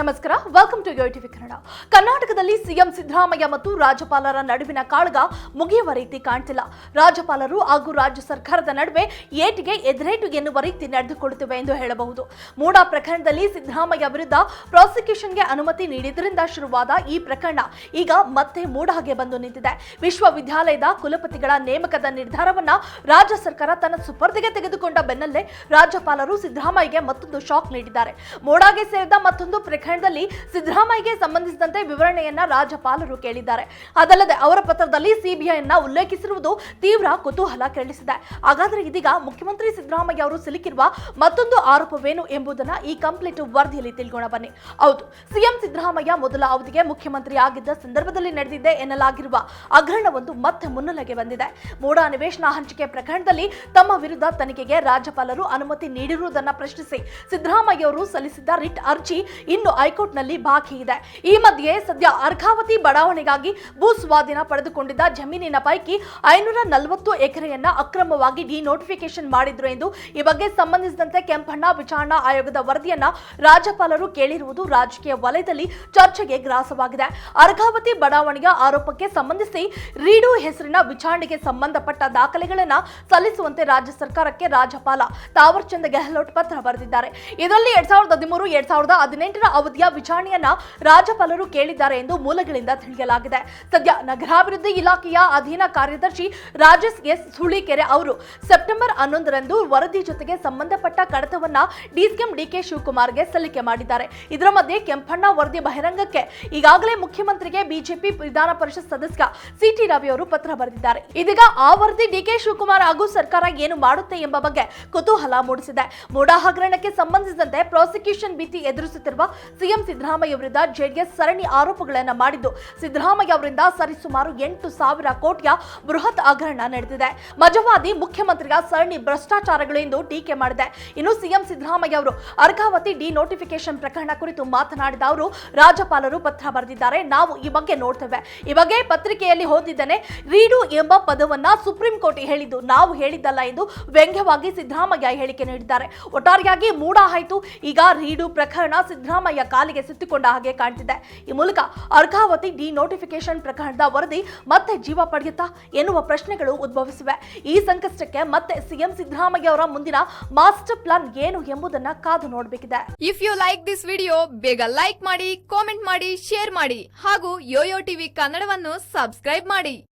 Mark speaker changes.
Speaker 1: ನಮಸ್ಕಾರ welcome to TV Kannada. ಕರ್ನಾಟಕದಲ್ಲಿ CM Siddaramaiah ಮತ್ತು ರಾಜ್ಯಪಾಲರ ನಡುವಿನ ಕಾಳಗ ಮುಗಿಯುವ ರೀತಿ ಕಾಣ್ತಿಲ್ಲ. ರಾಜ್ಯಪಾಲರು ಹಾಗೂ ರಾಜ್ಯ ಸರ್ಕಾರದ ನಡುವೆ ಏಟಿಗೆ ಎದುರೇಟು ಎನ್ನುವ ರೀತಿ ನಡೆದುಕೊಳ್ಳುತ್ತಿವೆ ಎಂದು ಹೇಳಬಹುದು. ಮೂಡ ಪ್ರಕರಣದಲ್ಲಿ ಸಿದ್ದರಾಮಯ್ಯ ವಿರುದ್ಧ ಪ್ರಾಸಿಕ್ಯೂಷನ್ಗೆ ಅನುಮತಿ ನೀಡಿದ್ರಿಂದ ಶುರುವಾದ ಈ ಪ್ರಕರಣ ಈಗ ಮತ್ತೆ ಮೂಡಾಗೆ ಬಂದು ನಿಂತಿದೆ. ವಿಶ್ವವಿದ್ಯಾಲಯದ ಕುಲಪತಿಗಳ ನೇಮಕದ ನಿರ್ಧಾರವನ್ನ ರಾಜ್ಯ ಸರ್ಕಾರ ತನ್ನ ಸುಪರ್ದಿಗೆ ತೆಗೆದುಕೊಂಡ ಬೆನ್ನಲ್ಲೇ ರಾಜ್ಯಪಾಲರು ಸಿದ್ದರಾಮಯ್ಯಗೆ ಮತ್ತೊಂದು ಶಾಕ್ ನೀಡಿದ್ದಾರೆ. ಮೋಡಾಗೆ ಸೇರಿದ ಮತ್ತೊಂದು ಪ್ರಕರಣದಲ್ಲಿ ಸಿದ್ದರಾಮಯ್ಯಗೆ ಸಂಬಂಧಿಸಿದಂತೆ ವಿವರಣೆಯನ್ನ ರಾಜ್ಯಪಾಲರು ಕೇಳಿದ್ದಾರೆ. ಅದಲ್ಲದೆ ಅವರ ಪತ್ರದಲ್ಲಿ ಸಿಬಿಐನ ಉಲ್ಲೇಖಿಸಿರುವುದು ತೀವ್ರ ಕುತೂಹಲ ಕೆರಳಿಸಿದೆ. ಹಾಗಾದರೆ ಇದೀಗ ಮುಖ್ಯಮಂತ್ರಿ ಸಿದ್ದರಾಮಯ್ಯ ಅವರು ಸಿಲುಕಿರುವ ಮತ್ತೊಂದು ಆರೋಪವೇನು ಎಂಬುದನ್ನ ಈ ಕಂಪ್ಲೀಟ್ ವರದಿಯಲ್ಲಿ ತಿಳ್ಕೋಣ ಬನ್ನಿ. ಹೌದು, ಸಿಎಂ ಸಿದ್ದರಾಮಯ್ಯ ಮೊದಲ ಅವಧಿಗೆ ಮುಖ್ಯಮಂತ್ರಿ ಆಗಿದ್ದ ಸಂದರ್ಭದಲ್ಲಿ ನಡೆದಿದೆ ಎನ್ನಲಾಗಿರುವ ಹಗರಣವೊಂದು ಮತ್ತೆ ಮುನ್ನೆಲೆಗೆ ಬಂದಿದೆ. ಮೂಡಾ ನಿವೇಶನ ಹಂಚಿಕೆ ಪ್ರಕರಣದಲ್ಲಿ ತಮ್ಮ ವಿರುದ್ಧ ತನಿಖೆಗೆ ರಾಜ್ಯಪಾಲರು ಅನುಮತಿ ನೀಡಿರುವುದನ್ನು ಪ್ರಶ್ನಿಸಿ ಸಿದ್ದರಾಮಯ್ಯ ಅವರು ಸಲ್ಲಿಸಿದ್ದ ರಿಟ್ ಅರ್ಜಿ ಇನ್ನು ಹೈಕೋರ್ಟ್ನಲ್ಲಿ ಬಾಕಿ ಇದೆ. ಈ ಮಧ್ಯೆ ಸದ್ಯ ಅರ್ಕಾವತಿ ಬಡಾವಣೆಗಾಗಿ ಭೂ ಸ್ವಾಧೀನ ಪಡೆದುಕೊಂಡಿದ್ದ ಜಮೀನಿನ ಪೈಕಿ ಐನೂರ ನಲವತ್ತು ಎಕರೆಯನ್ನ ಅಕ್ರಮವಾಗಿ ಡಿನೋಟಿಫಿಕೇಶನ್ ಮಾಡಿದ್ರು ಎಂದು ಈ ಬಗ್ಗೆ ಸಂಬಂಧಿಸಿದಂತೆ ಕೆಂಪಣ್ಣ ವಿಚಾರಣಾ ಆಯೋಗದ ವರದಿಯನ್ನ ರಾಜ್ಯಪಾಲರು ಕೇಳಿರುವುದು ರಾಜಕೀಯ ವಲಯದಲ್ಲಿ ಚರ್ಚೆಗೆ ಗ್ರಾಸವಾಗಿದೆ. ಅರ್ಕಾವತಿ ಬಡಾವಣೆಯ ಆರೋಪಕ್ಕೆ ಸಂಬಂಧಿಸಿ ರೀಡು ಹೆಸರಿನ ವಿಚಾರಣೆಗೆ ಸಂಬಂಧಪಟ್ಟ ದಾಖಲೆಗಳನ್ನ ಸಲ್ಲಿಸುವಂತೆ ರಾಜ್ಯ ಸರ್ಕಾರಕ್ಕೆ ರಾಜ್ಯಪಾಲ ತಾವರ್ಚಂದ್ ಗೆಹ್ಲೋಟ್ ಪತ್ರ ಬರೆದಿದ್ದಾರೆ. ಇದರಲ್ಲಿ ಎರಡ್ ಸಾವಿರದ ಹದಿಮೂರು, ಎರಡ್ ಸಾವಿರದ ಹದಿನೆಂಟರ ಅವಧಿಯ ವಿಚಾರಣೆಯನ್ನ ರಾಜ್ಯಪಾಲರು ಕೇಳಿದ್ದಾರೆ ಎಂದು ಮೂಲಗಳಿಂದ ತಿಳಿಯಲಾಗಿದೆ. ಸದ್ಯ ನಗರಾಭಿವೃದ್ಧಿ ಇಲಾಖೆಯ ಅಧೀನ ಕಾರ್ಯದರ್ಶಿ ರಾಜೇಶ್ ಎಸ್ ಸುಳಿಕೆರೆ ಅವರು ಸೆಪ್ಟೆಂಬರ್ ಹನ್ನೊಂದರಂದು ವರದಿ ಜೊತೆಗೆ ಸಂಬಂಧಪಟ್ಟ ಕಡತವನ್ನ ಡಿಸಿಎಂ ಡಿಕೆ ಶಿವಕುಮಾರ್ಗೆ ಸಲ್ಲಿಕೆ ಮಾಡಿದ್ದಾರೆ. ಇದರ ಮಧ್ಯೆ ಕೆಂಪಣ್ಣ ವರದಿ ಬಹಿರಂಗಕ್ಕೆ ಈಗಾಗಲೇ ಮುಖ್ಯಮಂತ್ರಿಗೆ ಬಿಜೆಪಿ ವಿಧಾನ ಪರಿಷತ್ ಸದಸ್ಯ ಸಿಟಿ ರವಿ ಅವರು ಪತ್ರ ಬರೆದಿದ್ದಾರೆ. ಇದೀಗ ಆ ವರದಿ ಡಿಕೆ ಶಿವಕುಮಾರ್ ಹಾಗೂ ಸರ್ಕಾರ ಏನು ಮಾಡುತ್ತೆ ಎಂಬ ಬಗ್ಗೆ ಕುತೂಹಲ ಮೂಡಿಸಿದೆ. ಮೂಡ ಹಗರಣಕ್ಕೆ ಸಂಬಂಧಿಸಿದಂತೆ ಪ್ರಾಸಿಕ್ಯೂಷನ್ ಭೀತಿ ಎದುರಿಸುತ್ತಿರುವ ಸಿಎಂ ಸಿದ್ದರಾಮಯ್ಯ ವಿರುದ್ಧ ಜೆಡಿಎಸ್ ಸರಣಿ ಆರೋಪಗಳನ್ನು ಮಾಡಿದ್ದು. ಸಿದ್ದರಾಮಯ್ಯ ಅವರಿಂದ ಸರಿಸುಮಾರು ಎಂಟು ಸಾವಿರ ಕೋಟಿಯ ಬೃಹತ್ ಹಗರಣ ನಡೆದಿದೆ. ಮಜವಾದಿ ಮುಖ್ಯಮಂತ್ರಿಯ ಸರಣಿ ಭ್ರಷ್ಟಾಚಾರಗಳು ಎಂದು ಟೀಕೆ ಮಾಡಿದೆ. ಇನ್ನು ಸಿಎಂ ಸಿದ್ದರಾಮಯ್ಯ ಅವರು ಅರ್ಕಾವತಿ ಡಿ ನೋಟಿಫಿಕೇಶನ್ ಪ್ರಕರಣ ಕುರಿತು ಮಾತನಾಡಿದ ಅವರು, ರಾಜ್ಯಪಾಲರು ಪತ್ರ ಬರೆದಿದ್ದಾರೆ, ನಾವು ಈ ಬಗ್ಗೆ ನೋಡ್ತೇವೆ. ಈ ಬಗ್ಗೆ ಪತ್ರಿಕೆಯಲ್ಲಿ ಓದಿದ್ದೇನೆ, ರೀಡು ಎಂಬ ಪದವನ್ನ ಸುಪ್ರೀಂ ಕೋರ್ಟ್ ಹೇಳಿದ್ದು, ನಾವು ಹೇಳಿದ್ದಲ್ಲ ಎಂದು ವ್ಯಂಗ್ಯವಾಗಿ ಸಿದ್ದರಾಮಯ್ಯ ಹೇಳಿಕೆ ನೀಡಿದ್ದಾರೆ. ಒಟ್ಟಾರೆಯಾಗಿ ಮೂಡ ಆಯಿತು ಈಗ ರೀಡು ಪ್ರಕರಣ ಸಿದ್ದರಾಮಯ್ಯ ಕಾಲಿಗೆ ಸುತ್ತಿಕೊಂಡ ಹಾಗೆ ಕಾಣ್ತಿದೆ. ಈ ಮೂಲಕ ಅರ್ಘಾವತಿ ಡಿ ನೋಟಿಫಿಕೇಶನ್ ಪ್ರಕರಣದ ವರದಿ ಮತ್ತೆ ಜೀವ ಪಡೆಯುತ್ತಾ ಎನ್ನುವ ಪ್ರಶ್ನೆಗಳು ಉದ್ಭವಿಸಿವೆ. ಈ ಸಂಕಷ್ಟಕ್ಕೆ ಮತ್ತೆ ಸಿಎಂ ಸಿದ್ದರಾಮಯ್ಯ ಅವರ ಮುಂದಿನ ಮಾಸ್ಟರ್ ಪ್ಲಾನ್ ಏನು ಎಂಬುದನ್ನ ಕಾದು ನೋಡಬೇಕಿದೆ.
Speaker 2: If you like this video ಬೇಗ ಲೈಕ್ ಮಾಡಿ ಕಾಮೆಂಟ್ ಮಾಡಿ ಶೇರ್ ಮಾಡಿ ಹಾಗೂ ಯೋಯೋ ಟಿವಿ ಕನ್ನಡವನ್ನು ಸಬ್ಸ್ಕ್ರೈಬ್ ಮಾಡಿ.